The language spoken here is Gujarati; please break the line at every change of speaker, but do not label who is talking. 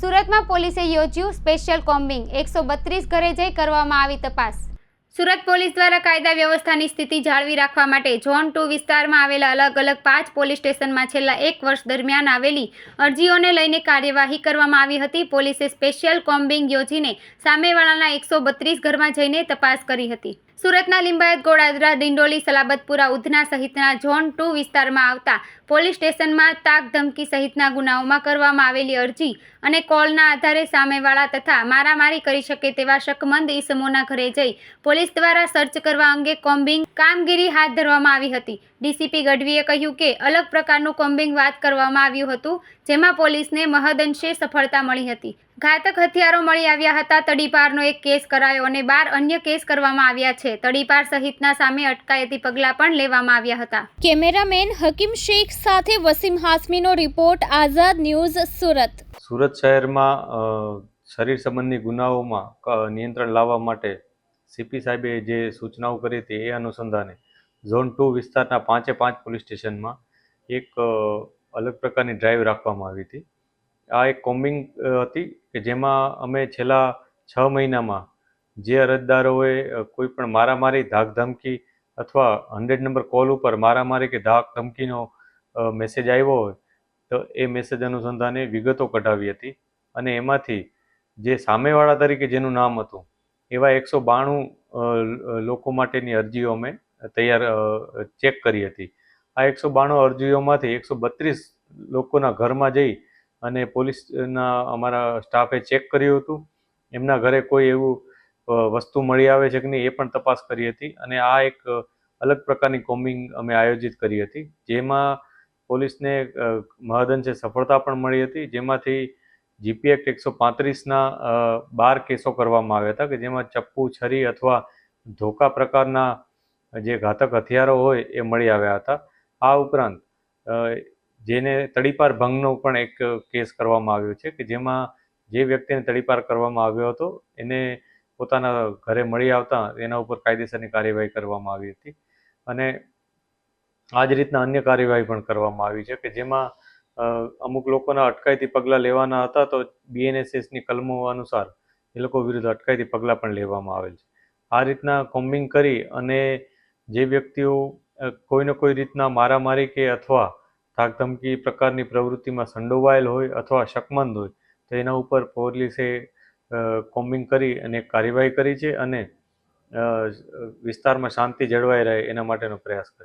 સુરતમાં પોલીસે યોજ્યું સ્પેશિયલ કોમ્બિંગ. એકસો બત્રીસ ઘરે જઈ કરવામાં આવી તપાસ. સુરત પોલીસ દ્વારા કાયદા વ્યવસ્થાની સ્થિતિ જાળવી રાખવા માટે ઝોન ટુ વિસ્તારમાં આવેલા અલગ અલગ પાંચ પોલીસ સ્ટેશનમાં છેલ્લા એક વર્ષ દરમિયાન આવેલી અરજીઓને લઈને કાર્યવાહી કરવામાં આવી હતી. પોલીસે સ્પેશિયલ કોમ્બિંગ યોજીને સામેવાળાના એકસો બત્રીસ ઘરમાં જઈને તપાસ કરી હતી. સુરતના લિંબાયત ગોળાદરા દિંડોલી સલાબતપુરા, ઉધના સહિતના ઝોન ટુ વિસ્તારમાં આવતા પોલીસ સ્ટેશનમાં તાક ધમકી સહિતના ગુનાઓમાં કરવામાં આવેલી અરજી અને કોલના આધારે સામેવાળા તથા મારામારી કરી શકે તેવા શકમંદ ઈસમોના ઘરે જઈ પોલીસ દ્વારા સર્ચ કરવા અંગે કોમ્બિંગ કામગીરી હાથ ધરવામાં આવી હતી. ડીસીપી ગઢવીએ કહ્યું કે અલગ પ્રકારનું કોમ્બિંગ વાત કરવામાં આવ્યું હતું જેમાં પોલીસને મહદઅંશે સફળતા મળી હતી. ઘાતક હથિયારો મળી આવ્યા હતા તડીપારનો એક કેસ કરાયો અને બાર અન્ય કેસ કરવામાં આવ્યા છે. તડીપાર સહિતના સામે અટકાયતી પગલાં પણ લેવામાં આવ્યા હતા.
કેમેરામેન હકીમ શેખ સાથે વસીમ હાસમીનો રિપોર્ટ આઝાદ ન્યૂઝ સુરત.
સુરત શહેરમાં શરીર સંબંધી ગુનાઓમાં નિયંત્રણ લાવવા માટે સીપી સાહેબે જે સૂચનાઓ કરી હતી એ અનુસંધાને ઝોન ટુ વિસ્તારના પાંચે પાંચ પોલીસ સ્ટેશનમાં એક અલગ પ્રકારની ડ્રાઈવ રાખવામાં આવી હતી. આ એક કોમ્બિંગ હતી કે જેમાં અમે છેલ્લા છ મહિનામાં જે અરજદારોએ કોઈ પણ મારામારી ધાક ધમકી અથવા હંડ્રેડ નંબર કોલ ઉપર મારામારી કે ધાક ધમકીનો મેસેજ આવ્યો હોય, તો એ મેસેજ અનુસંધાને વિગતો કઢાવી હતી અને એમાંથી જે સામેવાળા તરીકે જેનું નામ હતું, એવા એકસો બાણું લોકો માટેની અરજીઓ અમે તૈયાર ચેક કરી હતી. આ એકસો બાણું અરજીઓમાંથી એકસો બત્રીસ લોકોના ઘરમાં જઈ અને પોલીસના અમારા સ્ટાફે ચેક કર્યું હતું. એમના ઘરે કોઈ એવું વસ્તુ મળી આવે છે કે નહીં એ પણ તપાસ કરી હતી અને આ એક અલગ પ્રકારની કોમ્બિંગ અમે આયોજિત કરી હતી. જેમાં પોલીસને મહદઅંશે સફળતા પણ મળી હતી. જેમાંથી જીપી એક્ટ એકસો પાંત્રીસના બાર કેસો કરવામાં આવ્યા હતા કે જેમાં ચપ્પુ, છરી અથવા ધોકા પ્રકારના જે ઘાતક હથિયારો હોય એ મળી આવ્યા હતા. આ ઉપરાંત જેને તડીપાર ભંગનો પણ એક કેસ કરવામાં આવ્યો છે કે જેમાં જે વ્યક્તિને તડીપાર કરવામાં આવ્યો હતો, એને પોતાના ઘરે મળી આવતા એના ઉપર કાયદેસરની કાર્યવાહી કરવામાં આવી હતી. અને આ જ રીતના અન્ય કાર્યવાહી પણ કરવામાં આવી છે કે જેમાં અમુક લોકોના અટકાયતી પગલાં લેવાના હતા તો બીએનએસએસની કલમો અનુસાર એ લોકો વિરુદ્ધ અટકાયતી પગલાં પણ લેવામાં આવેલ છે. આ રીતના કોમ્બિંગ કરી અને જે વ્યક્તિઓ કોઈને કોઈ રીતના મારામારી કે અથવા ધાકધમકી પ્રકારની પ્રવૃત્તિમાં સંડોવાયેલ હોય અથવા શકમંદ હોય, તો એના ઉપર પોલીસે કોમ્બિંગ કરી અને કાર્યવાહી કરી છે અને વિસ્તારમાં શાંતિ જળવાઈ રહે એના માટેનો પ્રયાસ કર્યો